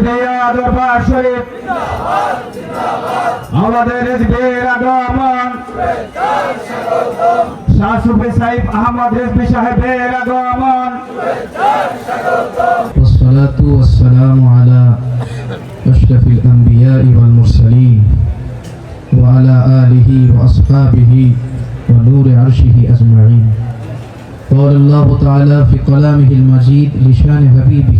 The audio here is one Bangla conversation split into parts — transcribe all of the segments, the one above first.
রেজবিয়া দরবার শরীফ আমাদের রেজবির আগমন শাহ সুফি সাহিব আহমদ রেজবি সাহেবের আগমন والصلاة والسلام على أشرف الأنبياء والمرسلين وعلى آله وأصحابه ونور عرشه أجمعين قال الله تعالى في كلامه المجيد لشان حبيبه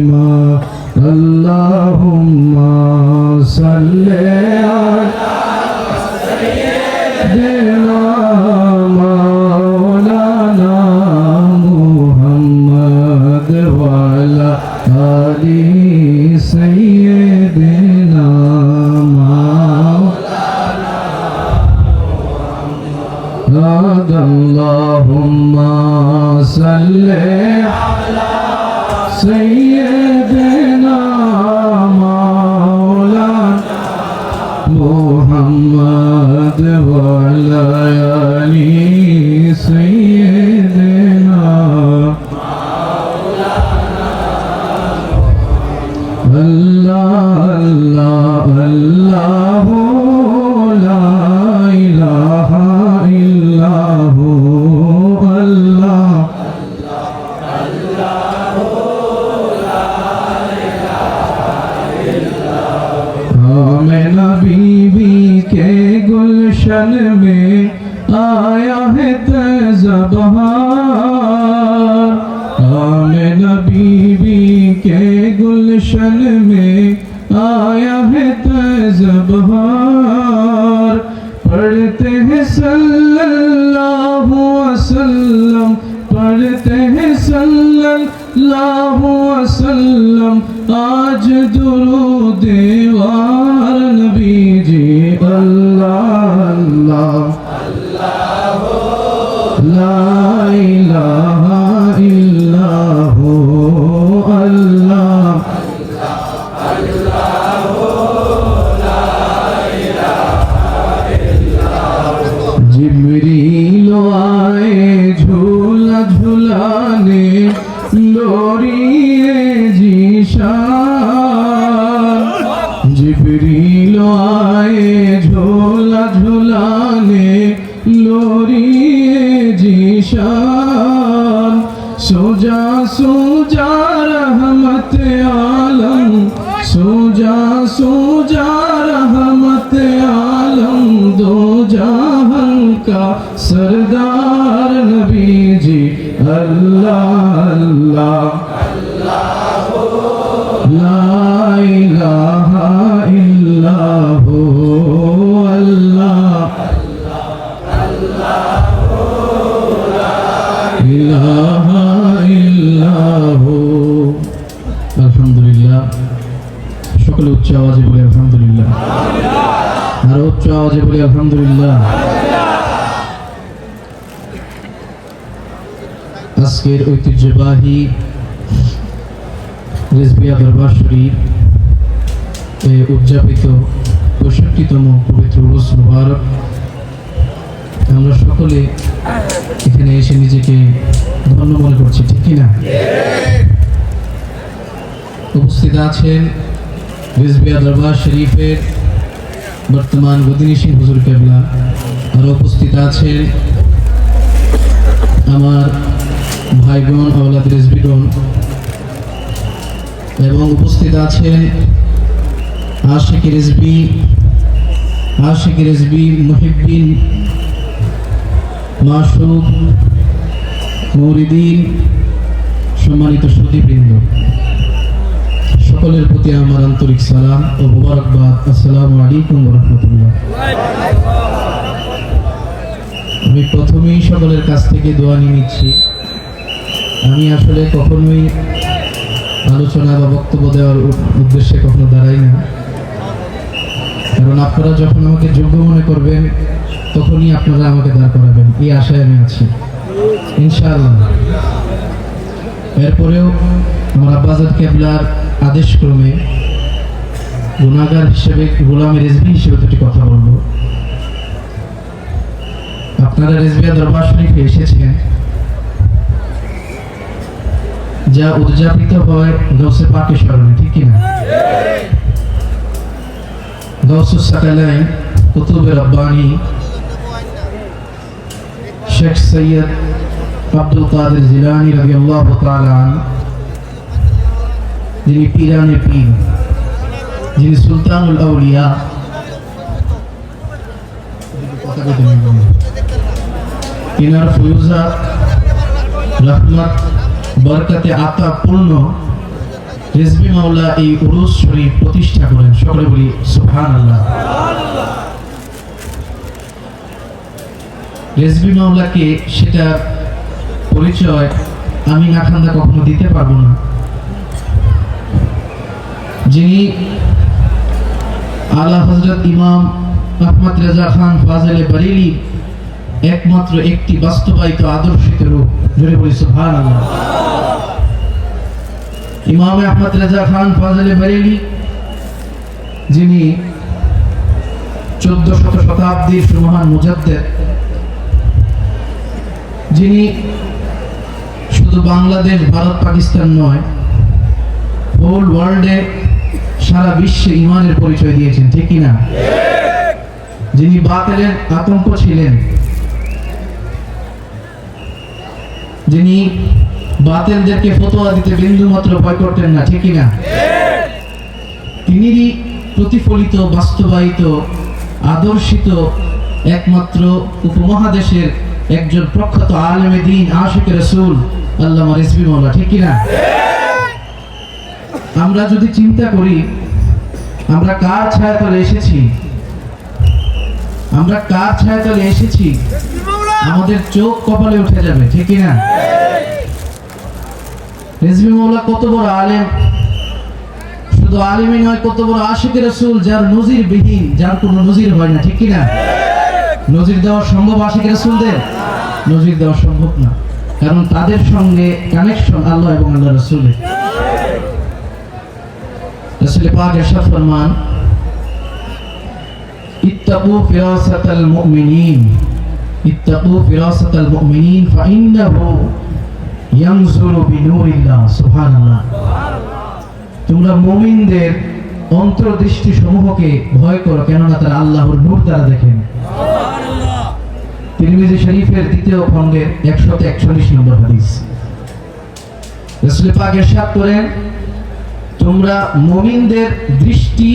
আল্লাহ। آیا ہے تیزب بہار پڑھتے ہیں صلی اللہ وسلم پڑھتے ہیں صلی اللہ وسلم آج درود وار نبی جی اللہ اللہ اللہ لا الہ सोजा सोजा रहमत आलम दो जहां का सरदार नबी जी अल्लाह अल्लाह ला इलाहा इल्ला हु अल्लाह ইলাহা ইল্লাহু আলহামদুলিল্লাহ সকলে উচ্চ আওয়াজে বলে, আলহামদুলিল্লাহ। আর উচ্চ আওয়াজে বলে, আলহামদুলিল্লাহ। আজকের ঐতিহ্যবাহী রেজবিয়া দরবার শরীফ এ উদযাপিত পঁয়ষট্টিতম পবিত্র রোজ মুবারক। আমরা সকলে এখানে এসে নিজেকে ধন্য মনে করছি, ঠিক কিনা? উপস্থিত আছেন রিজবিয়া দরবার শরীফের বর্তমান গদিনী সিং হুজুর কেবলা আরও উপস্থিত আছেন। আমার ভাইগণ আওলাদ রেজবিগণ এবং উপস্থিত আছেন আশিক রেজবি আশিক রেজবি মুহিব্বিন মাসুদ মৌরিদিন সম্মানিত প্রতি আমার আন্তরিক সালাম ও মোবারকবাদ। আসসালামু আলাইকুম রহমতুল্লাহ। আমি প্রথমেই সকলের কাছ থেকে দোয়া নিয়ে নিচ্ছি। আমি আসলে কখনোই আলোচনা বা বক্তব্য দেওয়ার উদ্দেশ্যে কখনো দাঁড়াই না। কারণ আপনারা যখন আমাকে যোগ্য মনে করবেন, তখনই আপনারা আমাকে দাঁড় করাবেন। এই আশায় আমি আছি। ইনশাআল্লাহ। এরপরেও আমার আব্বাজাদ কেবলার আদেশক্রমে গুণাগার হিসেবে গোলামী রেজবি হিসেবে দুটি কথা বলবো আপনারা রেজবিয়া দরবার শরীফে এসেছেন যা উদযাপিত হয় গৌসে পাকে স্মরণে ঠিক কিনা গৌসুস সাকালাইন কুতুবে রব্বানি শেখ সৈয়দ আব্দুল কাদের জিলানি রাদিয়াল্লাহু তাআলা আনহু যিনি পীরানে পীর, যিনি সুলতানুল আউলিয়া। তিনার ফিউজা রহমত বরকতে আতা পূর্ণ। রেজবি মাওলা এই উরুস শরীফ প্রতিষ্ঠা করেন। সকলে বলি সুবহান আল্লাহ রেজবি মাওলাকে সেটা পরিচয় আমি না খান্দা কখনো দিতে পারব না। যিনি আলা হজরত ইমাম আহমদ রেজা খান ফাজলে বারেলি একমাত্র একটি বাস্তবায়িত আদর্শিত রূপ। জুড়ে বলি আল্লাহ ইমাম আহমদ রেজা খান ফাজলে বারেলি, যিনি চোদ্দ শত শতাব্দীর সুমহান মুজাদ্দেদ, যিনি শুধু বাংলাদেশ, ভারত, পাকিস্তান নয় হোল ওয়ার্ল্ডে সারা বিশ্বে ইমানের পরিচয় দিয়েছেন, ঠিক কিনা? যিনি বাতিলের আতঙ্ক ছিলেন, যিনি বাতিলদেরকে ফতোয়া দিতে বিন্দু মাত্র ভয় করতেন না, ঠিক কিনা? তিনিরই প্রতিফলিত, বাস্তবায়িত, আদর্শিত একমাত্র উপমহাদেশের একজন প্রখ্যাত আলেমে দিন, আশিক রসুল, আল্লামা রেসবি মোল্লা ঠিক কিনা? আমরা যদি চিন্তা করি, আমরা কার ছায়াতলে এসেছি? আমরা কার ছায়াতলে এসেছি? আমাদের চোখ কপালে উঠে যাবে, ঠিক কিনা? রেজবি মৌলা কত বড় আলেম। শুধু আলেমই নয়, কত বড় আশিক রসুল যার নজির বিহীন যার কোনো নজির হয় না, ঠিক কিনা? নজির দেওয়া সম্ভব আশিক রসুলদের? নজির দেওয়া সম্ভব না, কারণ তাদের সঙ্গে কানেকশন আল্লাহ এবং আল্লাহ রসুলের। রসুল পাক এরশাদ ফরমান, ইত্তাকু ফিরাসাতাল মুমিনিন, ইত্তাকু ফিরাসাতাল মুমিনিন, ফাইন্নাহু ইয়ানজুরু বিনূরিল্লাহ, সুবহানাল্লাহ। তোমরা মুমিনদের অন্তর্দৃষ্টি সমূহকে ভয় করো, কেননা তারা আল্লাহর নূর দ্বারা দেখেন। তিরমিজি শরীফের দ্বিতীয় খণ্ডের একশত একচল্লিশ নম্বর হাদিস। রসুল পাক এরশাদ করেন তোমরা মুমিনদের দৃষ্টি,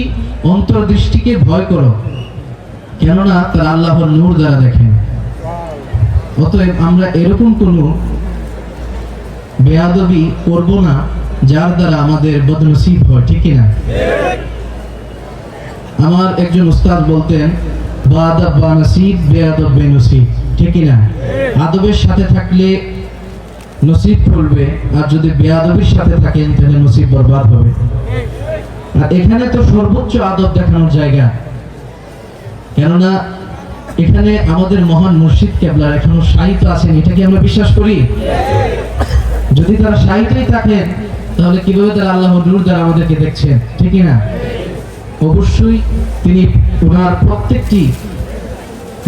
অন্তর্দৃষ্টিকে ভয় করো। কেননা তারা আল্লাহর নূর দ্বারা দেখেন। অতএব আমরা এরকম কোনো বেয়াদবি করব না, যার দ্বারা আমাদের বদনসিব হয়, ঠিক কিনা? আমার একজন উস্তাদ বলতেন, বাদাব বা নসিব, বেয়াদব বে নসিব ঠিক কিনা? আদবের সাথে থাকলে নসিব ফুলবে আর যদি বেয়াদবির সাথে থাকেন, তাহলে নসিব বরবাদ হবে। আর এখানে তো সর্বোচ্চ আদব দেখানোর জায়গা। কেননা, এখানে আমাদের মহান মুর্শিদ কেবলার এখনও সাহিত্য আছেন, এটা কি আমরা বিশ্বাস করি? যদি তারা সাহিত্যই থাকেন, তাহলে কীভাবে তারা আল্লাহ নূর দ্বারা আমাদেরকে দেখছেন? ঠিক না? অবশ্যই তিনি ওনার প্রত্যেকটি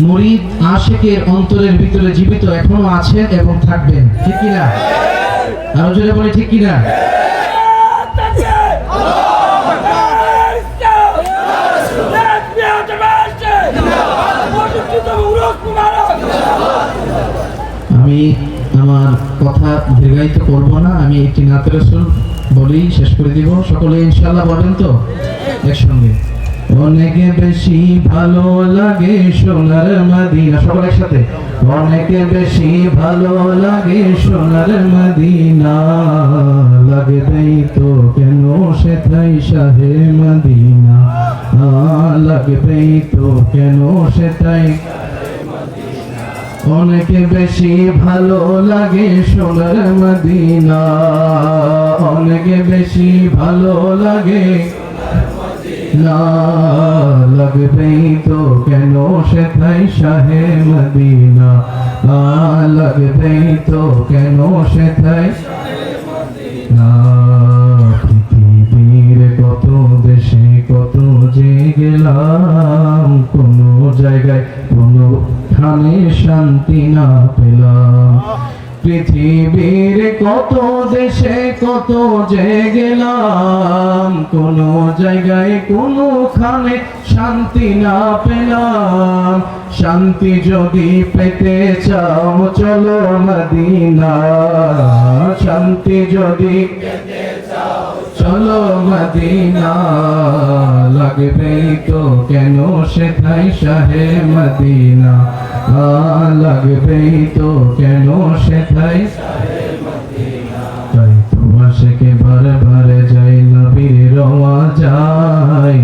মরিদ আশেকের অন্তরের ভিতরে জীবিত এখনও আছেন এবং থাকবেন। ঠিক কিনা? আরও জোরে বলে, ঠিক কিনা? আমি আমার কথা দীর্ঘায়িত করব না, আমি একটি নাতের বলেই শেষ করে দিব। সকলে ইনশাল্লাহ বলেন তো? একসঙ্গে। অনেক বেশি ভালো লাগে সোনার মদিনা, সকল একসাথে। অনেকে বেশি ভালো লাগে সোনার মদিনা। লাগবেই তো কেন সে থাই শাহে মদিনা? লাগবেই তো কেন সে তাই অনেক বেশি ভালো লাগে সোনার মদিনা। অনেকে বেশি ভালো লাগে না লাগবেই তো কেন সে তাই শাহে মদিনা? লাগবেই তো কেন সে তাই না, পৃথিবীর কত দেশে কত যে গেলাম, কোনো জায়গায় কোনো খানে শান্তি না পেলাম। পৃথিবীর কত দেশে কত যে গেলাম। কোন জায়গায় কোন খানে শান্তি না পেলাম। শান্তি যদি পেতে চাও, চলো মদিনা। শান্তি যদি চলো মদিনা। লাগবে তো কেন সেথাই শাহে মদিনা? লাগবে তো কেন সেথাই তাই তো আশেকে বারে বারে যাই নবীর রওয়া যায়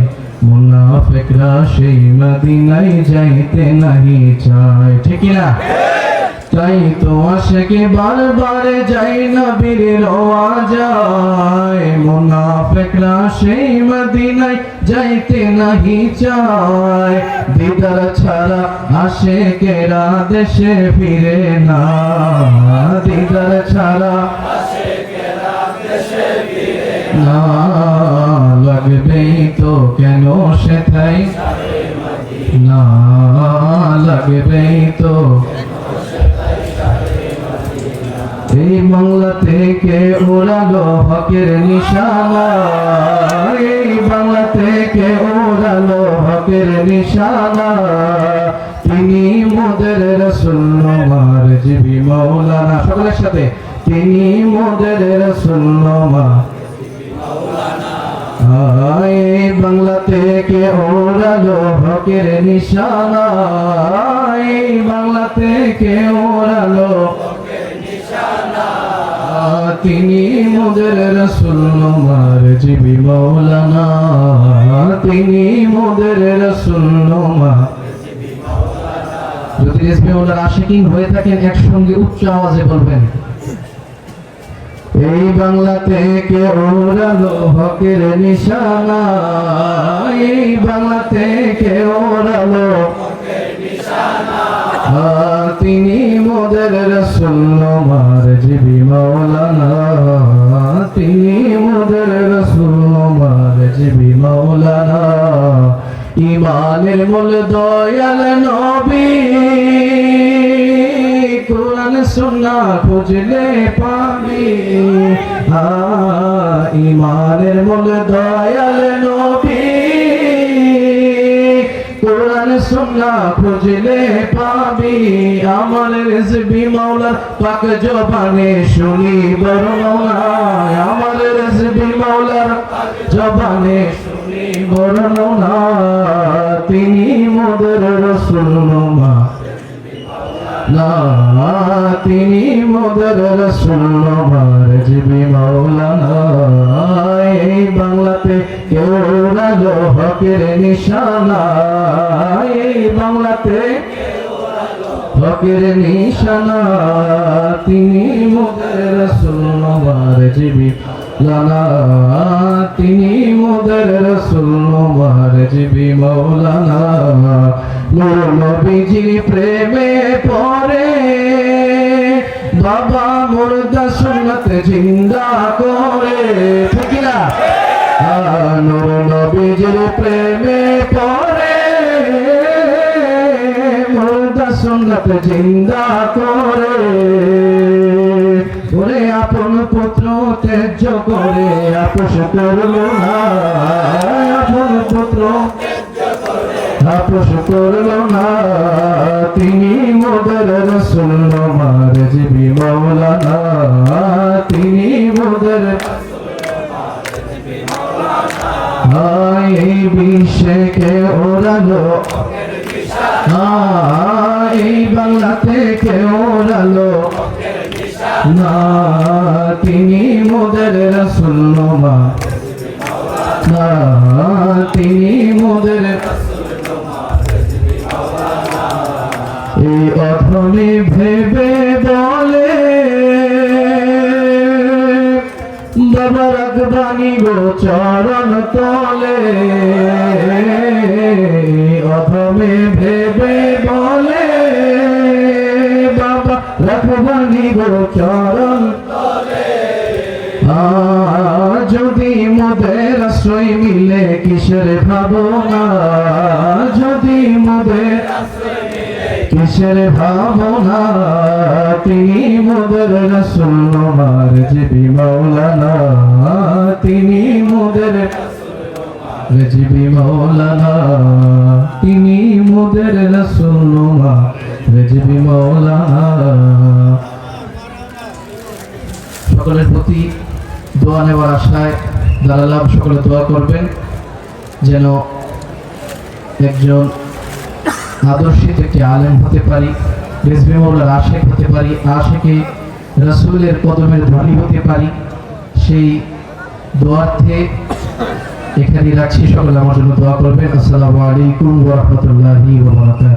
মুনাফিকরা সেই মদিনায় যাইতে নাহি চায়। ঠিক না তাই তো আশেকে বারবার যাই নবীর রওয়া যায় মুনাফিকরা সেই মদিনায় যাইতে নাহি চায়। দিদার ছাড়া আশেকেরা দেশে ফিরে না। দিদার ছাড়া না। লাগবেই তো কেন সেথাই না, লাগবেই তো এই বাংলা থেকে ওড়ালো হকের নিশানা, এই বাংলা থেকে ওড়ালো হকের নিশানা। তিনি মোদের রসুল, আমার জিবি মৌলানা সকলের সাথে তিনি মোদের রসুল, আমার আয় বাংলা থেকে ওড়ালো হকের নিশানা। এই বাংলা থেকে ওড়ালো তিনি মোদের রসুল আমার জিবি মৌলানা তিনি মোদের রসুল আমার যদি রেসমি মৌলার আশিকিং হয়ে থাকেন একসঙ্গে উচ্চ আওয়াজে বলবেন এই বাংলা থেকে ওড়ালো হকের নিশানা। এই বাংলা থেকে ওড়ালো আহ, তিনি মোদের রসুল, আমার জিবি মৌলানা তিনি মোদের রসুল, আমার জিবি মৌলানা ইমানের মূল দয়াল নবী। কোরআন সুন্না খুঁজলে পাবি। ইমানের মূল দয়াল সুন্না খুঁজলে পাবি আমার রেসবি মাওলার পাক জবানে শুনি বর্ণনা আমার রেসবি মাওলার জবানে শুনি বর্ণনা তিনি মোদের রসুল মা না, তিনি মোদের রসুল জিবি মাওলানা। এই বাংলাতে কেউ রাজো হকের নিশানা। এই বাংলাতে হকের নিশানা। তিনি মোদের রসুল জিবি লানা তিনি মোদের রসুল জিবি মৌলানা নূর নবীজির প্রেমে পড়ে। বাবা মুর্দা সুন্নত জিন্দা করে। ঠিক না? নূর নবীজির প্রেমে পড়ে। মুর্দা সুন্নত জিন্দা করে। ওরে আপন পুত্র তেজ করে। আপোষ করল আপন পুত্র করল না তিনি মোদের রসুল মার জিবি তিনি মোদের হায় এই হায় এই বাংলা থেকে ওড়ালো না, তিনি মোদের রসুল চরণ তলে, অধমে ভেবে বলে, বাবা রাগবাণী গো চরণ যদি মোদের আশ্রয় মিলে কিসের ভাবনা কিসের ভাবনা, তিনি মোদের রসুল আমার জিবি মৌলানা তিনি মোদের রেজিবি মৌলানা তিনি মোদের রসুল আমার রেজিবি মৌলানা সকলের প্রতি দোয়া নেওয়ার আশায় দাঁড়ালাম সকলে দোয়া করবেন, যেন একজন আদর্শিত একটি আলেম হতে পারি রেজবি মৌলার আশেক হতে পারি, আশেকে রসুলের কদমের ধনী হতে পারি, সেই দোয়ার্থে এখানে রাখছি। সকলে আমার জন্য দোয়া করবেন। আসসালামু আলাইকুম ওয়া রাহমাতুল্লাহি ওয়া বারাকাতুহু।